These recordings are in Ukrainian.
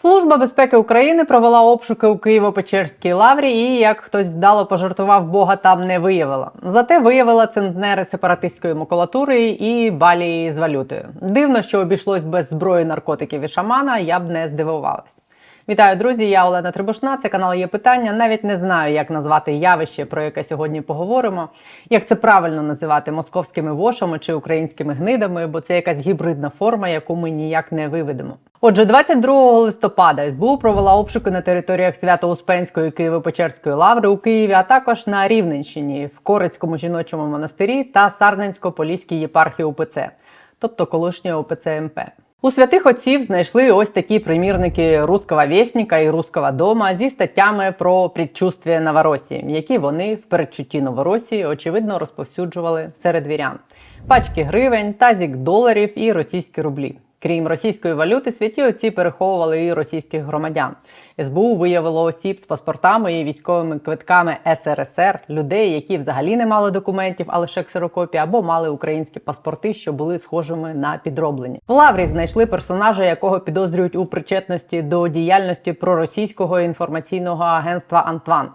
Служба безпеки України провела обшуки у Києво-Печерській лаврі і, як хтось вдало пожартував, Бога там не виявила. Зате виявила центнери сепаратистської макулатури і балії з валютою. Дивно, що обійшлось без зброї наркотиків і шамана, я б не здивувалась. Вітаю, друзі! Я Олена Трибушна. Це канал є питання. Навіть не знаю, як назвати явище, про яке сьогодні поговоримо. Як це правильно називати московськими вошами чи українськими гнидами, бо це якась гібридна форма, яку ми ніяк не виведемо. Отже, 22 листопада СБУ провела обшуки на територіях Свято-Успенської Києво-Печерської лаври у Києві, а також на Рівненщині в Корицькому жіночому монастирі та Сарненсько-Поліській єпархії УПЦ, тобто колишньої ОПЦ МП. У святих отців знайшли ось такі примірники руского Вєсника і руского дома зі статтями про предчувствие Новоросії, які вони в передчутті Новоросії очевидно розповсюджували серед вірян. Пачки гривень, тазік доларів і російські рублі. Крім російської валюти, святі отці переховували і російських громадян. СБУ виявило осіб з паспортами і військовими квитками СРСР, людей, які взагалі не мали документів, а лише ксерокопії, або мали українські паспорти, що були схожими на підроблені. В Лаврі знайшли персонажа, якого підозрюють у причетності до діяльності проросійського інформаційного агентства Антван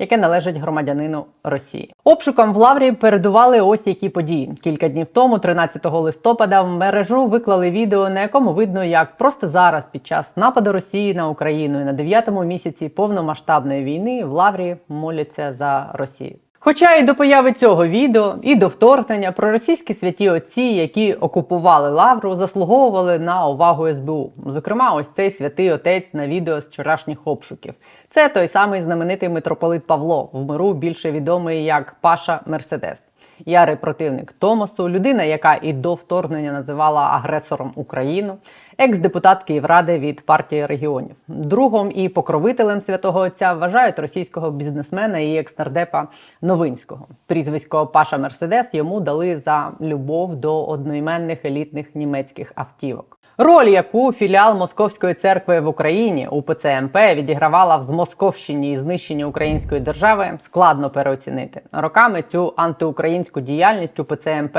яке належить громадянину Росії. Обшукам в Лаврі передували ось які події. Кілька днів тому, 13 листопада, в мережу виклали відео, на якому видно, як просто зараз, під час нападу Росії на Україну і на дев'ятому місяці повномасштабної війни в Лаврі моляться за Росію. Хоча і до появи цього відео, і до вторгнення проросійські святі отці, які окупували лавру, заслуговували на увагу СБУ. Зокрема, ось цей святий отець на відео з вчорашніх обшуків. Це той самий знаменитий митрополит Павло, в миру більше відомий як Паша Мерседес. Ярий противник Томосу, людина, яка і до вторгнення називала агресором Україну, екс-депутат Київради від партії регіонів. Другом і покровителем святого отця вважають російського бізнесмена і екснардепа Новинського. Прізвисько Паша Мерседес йому дали за любов до одноіменних елітних німецьких автівок. Роль, яку філіал Московської церкви в Україні УПЦ МП відігравала в Змосковщині і знищенні української держави, складно переоцінити. Роками цю антиукраїнську діяльність УПЦ МП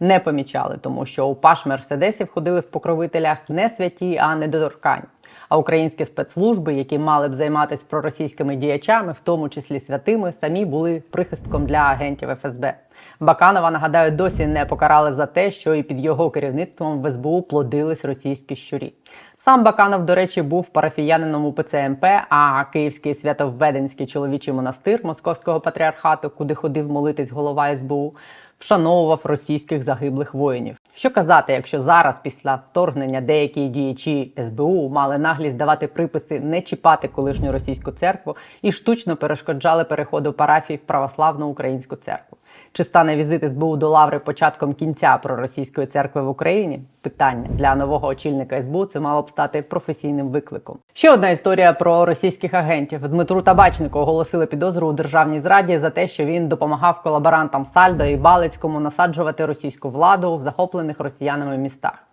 не помічали, тому що у паш Мерседесів ходили в покровителях не святі, а недоторкані. А українські спецслужби, які мали б займатися проросійськими діячами, в тому числі святими, самі були прихистком для агентів ФСБ. Баканова, нагадаю, досі не покарали за те, що і під його керівництвом в СБУ плодились російські щурі. Сам Баканов, до речі, був парафіянином УПЦ МП, а Київський Святовведенський чоловічий монастир Московського патріархату, куди ходив молитись голова СБУ, вшановував російських загиблих воїнів. Що казати, якщо зараз, після вторгнення, деякі діячі СБУ мали наглість давати приписи не чіпати колишню російську церкву і штучно перешкоджали переходу парафій в православну українську церкву? Чи стане візит СБУ до Лаври початком кінця проросійської церкви в Україні? Питання для нового очільника СБУ це мало б стати професійним викликом. Ще одна історія про російських агентів. Дмитру Табачнику оголосили підозру у державній зраді за те, що він допомагав колаборантам Сальдо і Балицькому насаджувати російську владу в захоплених росіянами містах.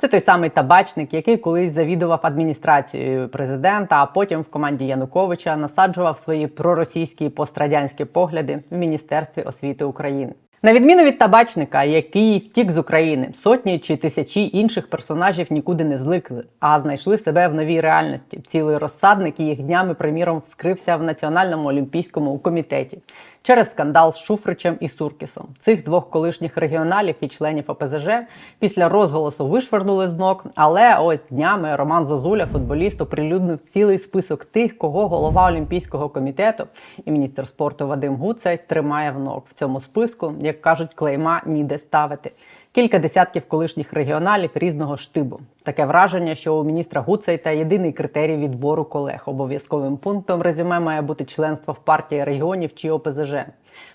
Це той самий табачник, який колись завідував адміністрацією президента, а потім в команді Януковича насаджував свої проросійські пострадянські погляди в Міністерстві освіти України. На відміну від табачника, який втік з України, сотні чи тисячі інших персонажів нікуди не зникли, а знайшли себе в новій реальності. Цілий розсадник їх днями, приміром, вскрився в Національному олімпійському комітеті через скандал з Шуфричем і Суркісом. Цих двох колишніх регіоналів і членів ОПЗЖ після розголосу вишвернули з ног. Але ось днями Роман Зозуля, футболіст, оприлюднив цілий список тих, кого голова Олімпійського комітету і міністр спорту Вадим Гуцай тримає в ног в цьому списку, як кажуть, клейма ніде ставити. Кілька десятків колишніх регіоналів різного штибу. Таке враження, що у міністра Гуцайта єдиний критерій відбору колег. Обов'язковим пунктом резюме має бути членство в партії регіонів чи ОПЗЖ.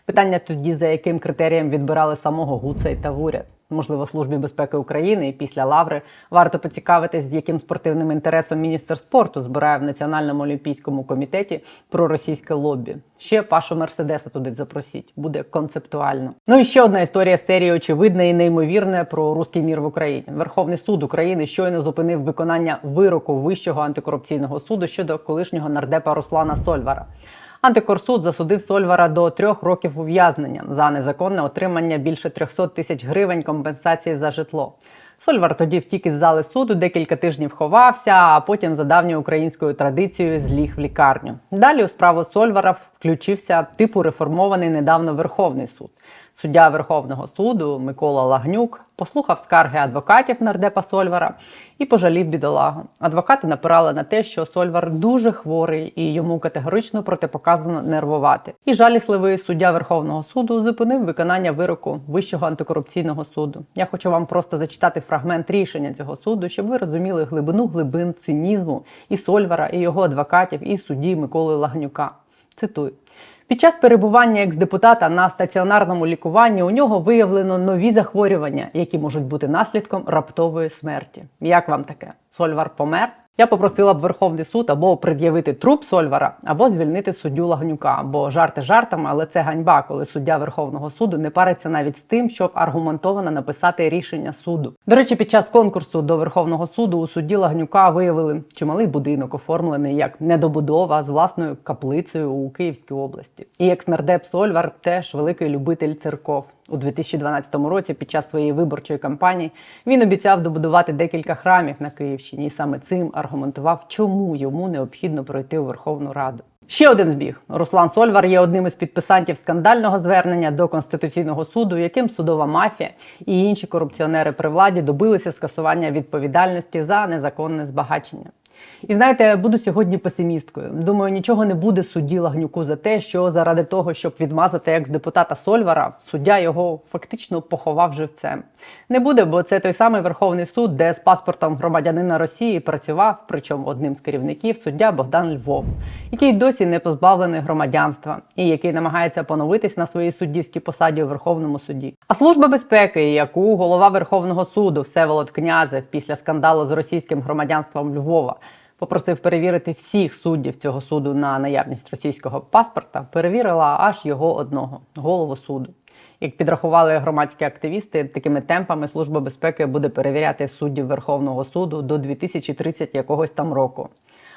Питання тоді, за яким критерієм відбирали самого Гуцайта в уряд. Можливо, службі безпеки України і після лаври варто поцікавитись, з яким спортивним інтересом міністр спорту збирає в Національному олімпійському комітеті про російське лобі. Ще Пашу Мерседеса туди запросіть, буде концептуально. Ну і ще одна історія серії очевидна і неймовірна про руський мір в Україні. Верховний суд України щойно зупинив виконання вироку Вищого антикорупційного суду щодо колишнього нардепа Руслана Сольвара. Антикорсуд засудив Сольвара до трьох років ув'язнення за незаконне отримання більше 300 тисяч гривень компенсації за житло. Сольвар тоді втік із зали суду, декілька тижнів ховався, а потім за давньою українською традицією зліг в лікарню. Далі у справу Сольвара включився типу реформований недавно Верховний суд. Суддя Верховного суду Микола Лагнюк послухав скарги адвокатів нардепа Сольвара і пожалів бідолагу. Адвокати напирали на те, що Сольвар дуже хворий і йому категорично протипоказано нервувати. І жалісливий суддя Верховного суду зупинив виконання вироку Вищого антикорупційного суду. Я хочу вам просто зачитати фрагмент рішення цього суду, щоб ви розуміли глибину глибин цинізму і Сольвара, і його адвокатів, і судді Миколи Лагнюка. Цитую. Під час перебування екс-депутата на стаціонарному лікуванні у нього виявлено нові захворювання, які можуть бути наслідком раптової смерті. Як вам таке? Сольвар помер? Я попросила б Верховний суд або пред'явити труп Сольвара, або звільнити суддю Лагнюка. Бо жарти жартами, але це ганьба, коли суддя Верховного суду не париться навіть з тим, щоб аргументовано написати рішення суду. До речі, під час конкурсу до Верховного суду у судді Лагнюка виявили чималий будинок, оформлений як недобудова з власною каплицею у Київській області. І екс-нардеп Сольвар теж великий любитель церков. У 2012 році, під час своєї виборчої кампанії, він обіцяв добудувати декілька храмів на Київщині і саме цим аргументував, чому йому необхідно пройти у Верховну Раду. Ще один збіг. Руслан Сольвар є одним із підписантів скандального звернення до Конституційного суду, яким судова мафія і інші корупціонери при владі добилися скасування відповідальності за незаконне збагачення. І знаєте, буду сьогодні песимісткою. Думаю, нічого не буде судді Лагнюку за те, що заради того, щоб відмазати екс-депутата Сольвара, суддя його фактично поховав живцем. Не буде, бо це той самий Верховний суд, де з паспортом громадянина Росії працював, причому одним з керівників суддя Богдан Львов, який досі не позбавлений громадянства і який намагається поновитись на своїй суддівській посаді у Верховному суді. А служба безпеки, яку голова Верховного суду Всеволод Князев після скандалу з російським громадянством Львова попросив перевірити всіх суддів цього суду на наявність російського паспорта, перевірила аж його одного голову суду. Як підрахували громадські активісти, такими темпами Служба безпеки буде перевіряти суддів Верховного суду до 2030 якогось там року.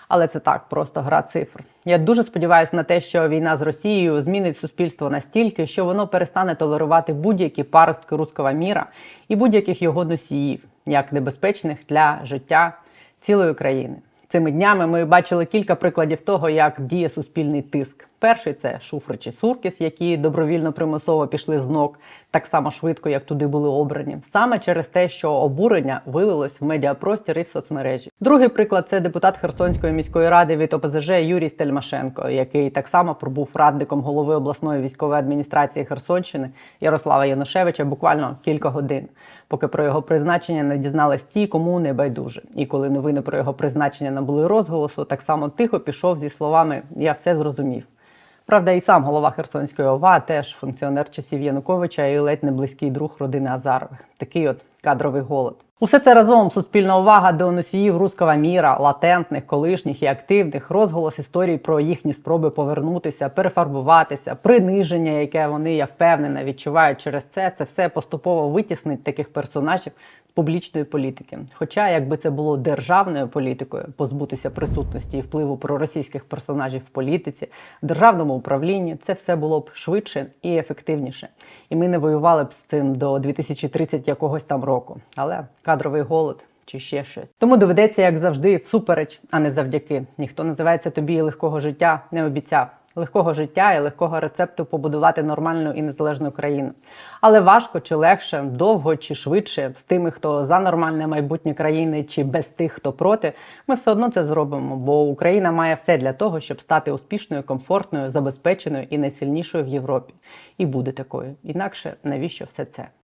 Але це так, просто гра цифр. Я дуже сподіваюся на те, що війна з Росією змінить суспільство настільки, що воно перестане толерувати будь-які паростки руського міра і будь-яких його носіїв, як небезпечних для життя цілої країни. Цими днями ми бачили кілька прикладів того, як діє суспільний тиск. Перший це Шуфрич і Суркіс, які добровільно примусово пішли з ног так само швидко, як туди були обрані, саме через те, що обурення вилилось в медіапростір і в соцмережі. Другий приклад це депутат Херсонської міської ради від ОПЗЖ Юрій Стельмашенко, який так само пробув радником голови обласної військової адміністрації Херсонщини Ярослава Янушевича буквально кілька годин, поки про його призначення не дізнались ті, кому не байдуже. І коли новини про його призначення набули розголосу, так само тихо пішов зі словами Я все зрозумів. Правда, і сам голова Херсонської ОВА теж функціонер часів Януковича і ледь не близький друг родини Азарових. Такий от кадровий голод. Усе це разом суспільна увага до носіїв руського міра, латентних, колишніх і активних, розголос історій про їхні спроби повернутися, перефарбуватися, приниження, яке вони, я впевнена, відчувають через це. Це все поступово витіснить таких персонажів публічної політики. Хоча, якби це було державною політикою, позбутися присутності і впливу проросійських персонажів в політиці, в державному управлінні, це все було б швидше і ефективніше. І ми не воювали б з цим до 2030 якогось там року. Але кадровий голод чи ще щось. Тому доведеться, як завжди, всупереч, а не завдяки. Ніхто називається тобі легкого життя не обіцяв. Легкого життя і легкого рецепту побудувати нормальну і незалежну країну. Але важко чи легше, довго чи швидше, з тими, хто за нормальне майбутнє країни, чи без тих, хто проти, ми все одно це зробимо. Бо Україна має все для того, щоб стати успішною, комфортною, забезпеченою і найсильнішою в Європі. І буде такою. Інакше навіщо все це?